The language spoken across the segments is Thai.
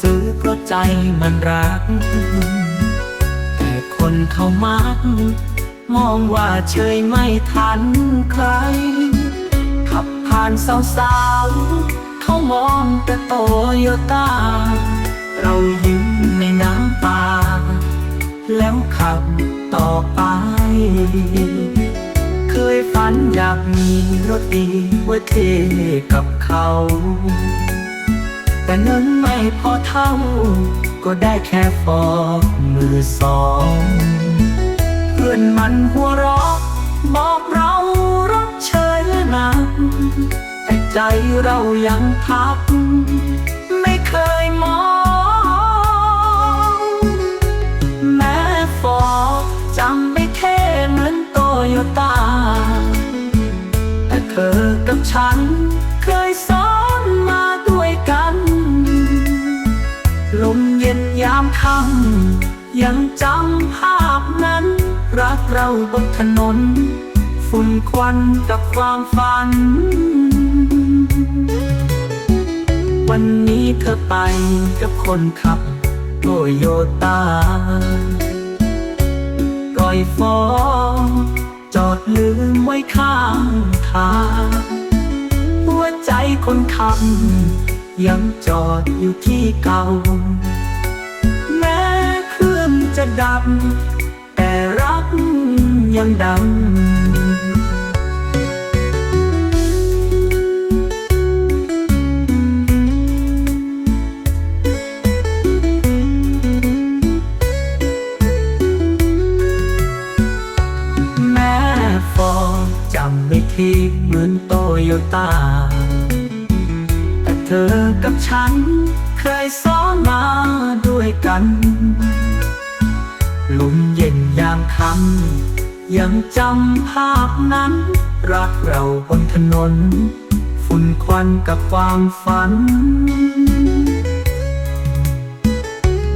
ซื้อเพราะใจมันรัก แต่คนเขามัก มองว่าเฉยไม่ทันใคร ขับผ่านสาวๆเขามองแต่โตโยต้า เรายิ้มในน้ำตา แล้วขับต่อไปเคยฝันอยากมีรถดีไว้เทกับเขา แต่เงินไม่พอเท่า ก็ได้แค่ฟอกมือสอง เพื่อนมันหัวเราะบอกเรารักเชยและนักแต่ใจเรายังพักไม่เคยมอง แม้ฟอกจำไม่เท่เหมือนโตโยต้าแต่เธอกับฉันเคยซ้ ย็นยามค่ำยังจำภาพนั้น รักเราบนถนน ฝุ่นควันกับความฝัน วันนี้เธอไปกับคนขับโตโยต้ารอยฟอจอดลืมไว้ข้างทางหัวใจคนขับยังจอดอยู่ที่เก่า จะดับแต่รักยังดังแม่ฟองจำไม่ทีเหมือนโตโยต้า แต่เธอกับฉันเคยซ้อนมาด้วยกัน ลมเย็นยามค่ำยังจำภาพนั้น รักเราบนถนน ฝุ่นควันกับความฝัน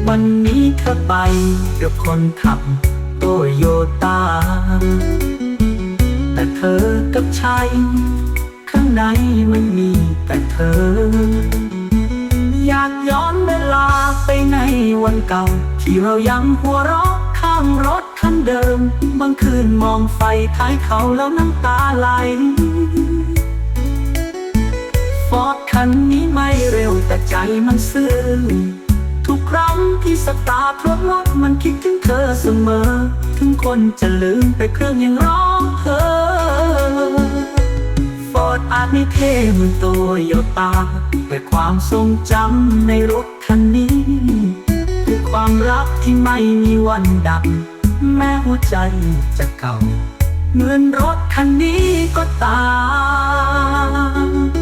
วันนี้เธอไปกับคนขับโตโยต้าแต่เธอกับชายข้างในมันมีแต่เธอ อยากย้อนเวลาไปในวันเก่า ที่เรายังหัวเราะข้างรถคันเดิม บางคืนมองไฟท้ายเขาแล้วน้ำตาไหลฟอร์ดคันนี้ไม่เร็วแต่ใจมันซื่อทุกครั้งที่สตาร์ทรถรถมันคิดถึงเธอเสมอ ถึงคนจะลืมไปเครื่องยังร้องาจไม่เท่เมือโตโยต้าแต่ความทรงจำในรถคันนี้คือความรักที่ไม่มีวันดับ แม้หัวใจจะเก่า เหมือนรถคันนี้ก็ตาม